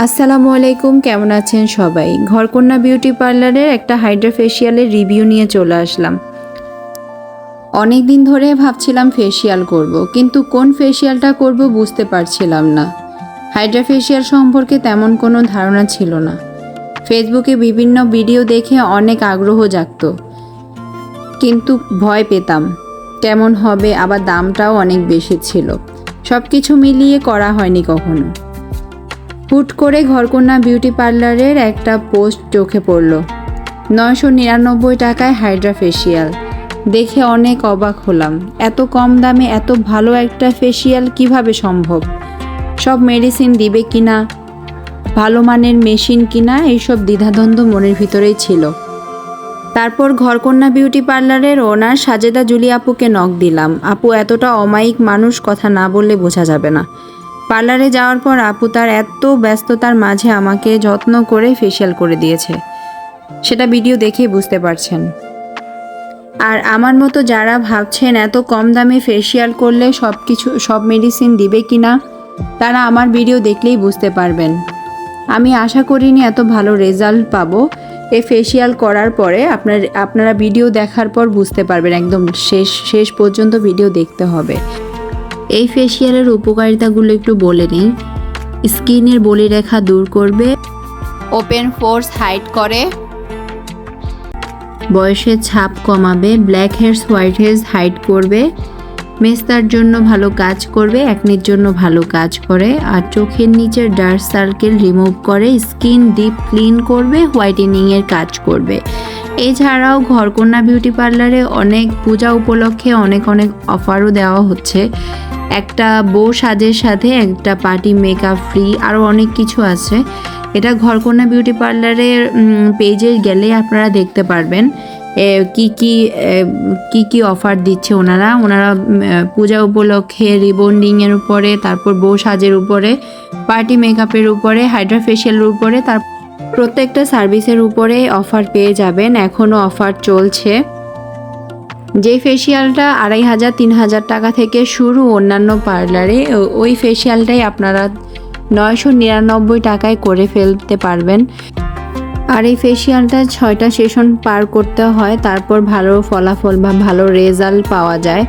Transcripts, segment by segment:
আসসালামু আলাইকুম, কেমন আছেন সবাই? ঘরকন্যা বিউটি পার্লারের একটা হাইড্রা ফেসিয়ালের রিভিউ নিয়ে চলে আসলাম। অনেক দিন ধরে ভাবছিলাম ফেসিয়াল করব, কিন্তু কোন ফেসিয়ালটা করব বুঝতে পারছিলাম না। হাইড্রা ফেসিয়াল সম্পর্কে তেমন কোনো ধারণা ছিল না। ফেসবুকে বিভিন্ন ভিডিও দেখে অনেক আগ্রহ জাগত, কিন্তু ভয় পেতাম, কেমন হবে, আবার দামটাও অনেক বেশি ছিল। সব কিছু মিলিয়ে করা হয়নি কখনো। হুট করে ঘরকন্যা বিউটি পার্লারের একটা পোস্ট চোখে পড়ল। নয়শো নিরানব্বই টাকায় হাইড্রা ফেসিয়াল। দেখে অনেক অবাক হলাম। এত কম দামে এত ভালো একটা ফেসিয়াল কীভাবে সম্ভব? সব মেডিসিন দিবে কিনা? ভালো মানের মেশিন কিনা? এইসব দ্বিধাদ্বন্দ্ব মনের ভিতরেই ছিল। তারপর ঘরকন্যা বিউটি পার্লারের ওনার সাজেদা জুলি আপুকে নখ দিলাম। আপু, এতটা অমায়িক মানুষ কথা না বললে বোঝা যাবে না। পার্লারে যাওয়ার পর আপু তার এত ব্যস্ততার মাঝে আমাকে যত্ন করে ফেসিয়াল করে দিয়েছে। সেটা ভিডিও দেখেই বুঝতে পারছেন। আর আমার মতো যারা ভাবছেন এত কম দামে ফেসিয়াল করলে সব কিছু সব মেডিসিন দিবে কি না তারা আমার ভিডিও দেখলেই বুঝতে পারবেন। আমি আশা করিনি এত ভালো রেজাল্ট পাবো। এই ফেসিয়াল করার পরে আপনার, আপনারা ভিডিও দেখার পর বুঝতে পারবেন, একদম শেষ শেষ পর্যন্ত ভিডিও দেখতে হবে। এই ফেসিয়ালের উপকারিতাগুলো একটু বলে নিই। স্কিনের বলিরেখা দূর করবে। ওপেন ফোর্স হাইট করে। বয়সের ছাপ কমাবে। ব্ল্যাক হেয়ার্স হোয়াইট হেয়ার্স হাইট করবে। মেস্তার জন্য ভালো কাজ করবে একনির জন্য ভালো কাজ করে। আর চোখের নিচের ডার্ক সার্কেল রিমুভ করে স্কিন ডিপ ক্লিন করবে হোয়াইটেনিংয়ের কাজ করবে। এছাড়াও ঘরকন্যা বিউটি পার্লারে অনেক পূজা উপলক্ষে অনেক অনেক অফারও দেওয়া হচ্ছে। একটা বউ সাজের সাথে, একটা পার্টি মেকআপ ফ্রি আরও অনেক কিছু আছে। এটা ঘরকন্যা বিউটি পার্লারের পেজে গেলে আপনারা দেখতে পারবেন। কি কি কি কি অফার দিচ্ছে ওনারা। ওনারা পূজা উপলক্ষে রিবন্ডিংয়ের উপরে, তারপর বউ সাজের উপরে পার্টি মেকআপের উপরে হাইড্রা ফেশিয়ালের উপরে, তার প্রত্যেকটা সার্ভিসের উপরে অফার পেয়ে যাবেন। এখনও অফার চলছে। যে ফেসিয়ালটা আড়াই হাজার, তিন হাজার টাকা থেকে শুরু অন্যান্য পার্লারে ওই ফেসিয়ালটাই আপনারা নয়শো নিরানব্বই টাকায় করে ফেলতে পারবেন। আর এই ফেসিয়ালটা ছয়টা সেশন পার করতে হয়, তারপর ভালো ফলাফল বা ভালো রেজাল্ট পাওয়া যায়।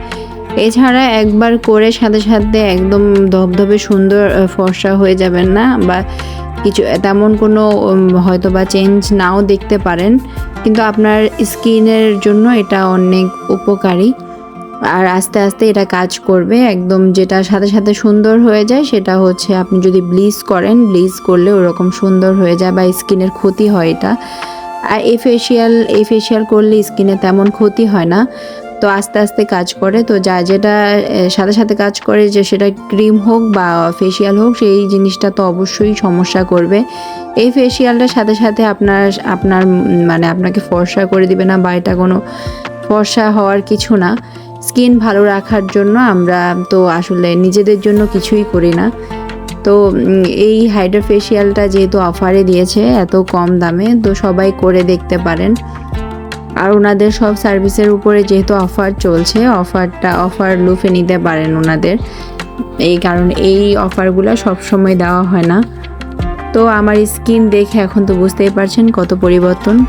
এছাড়া একবার করে সাথে সাথে একদম ধবধবে সুন্দর ফর্সা হয়ে যাবেন না বা কিছু, তেমন কোনো হয়তো বা চেঞ্জ নাও দেখতে পারেন, কিন্তু আপনার স্কিনের জন্য এটা অনেক উপকারী। আর আস্তে আস্তে এটা কাজ করবে, একদম যেটা সাথে সাথে সুন্দর হয়ে যায়, সেটা হচ্ছে আপনি যদি ব্লিচ করেন ব্লিচ করলে ওরকম সুন্দর হয়ে যায় বা স্কিনের ক্ষতি হয় এটা। আর এই ফেসিয়াল এই ফেসিয়াল করলে স্কিনে তেমন ক্ষতি হয় না। তো আস্তে আস্তে কাজ করে। তো যা যেটা সাথে সাথে কাজ করে যে সেটা ক্রিম হোক বা ফেসিয়াল হোক, সেই জিনিসটা তো অবশ্যই সমস্যা করবে। এই ফেসিয়ালটার সাথে সাথে আপনার আপনার মানে আপনাকে ফর্সা করে দিবে না বা এটা কোনো ফর্সা হওয়ার কিছু না। স্কিন ভালো রাখার জন্য আমরা তো আসলে নিজেদের জন্য কিছুই করি না। তো এই হাইড্রা ফেসিয়ালটা যেহেতু অফারে দিয়েছে এত কম দামে, তো সবাই করে দেখতে পারেন। আর ওনাদের সব সার্ভিসের উপরে যেহেতু অফার চলছে, অফারটা, অফার লুফে নিতে পারেন ওনাদের। এই কারণ এই অফারগুলো সবসময় দেওয়া হয় না। তো আমার স্কিন দেখে এখন তো বুঝতেই পারছেন কত পরিবর্তন।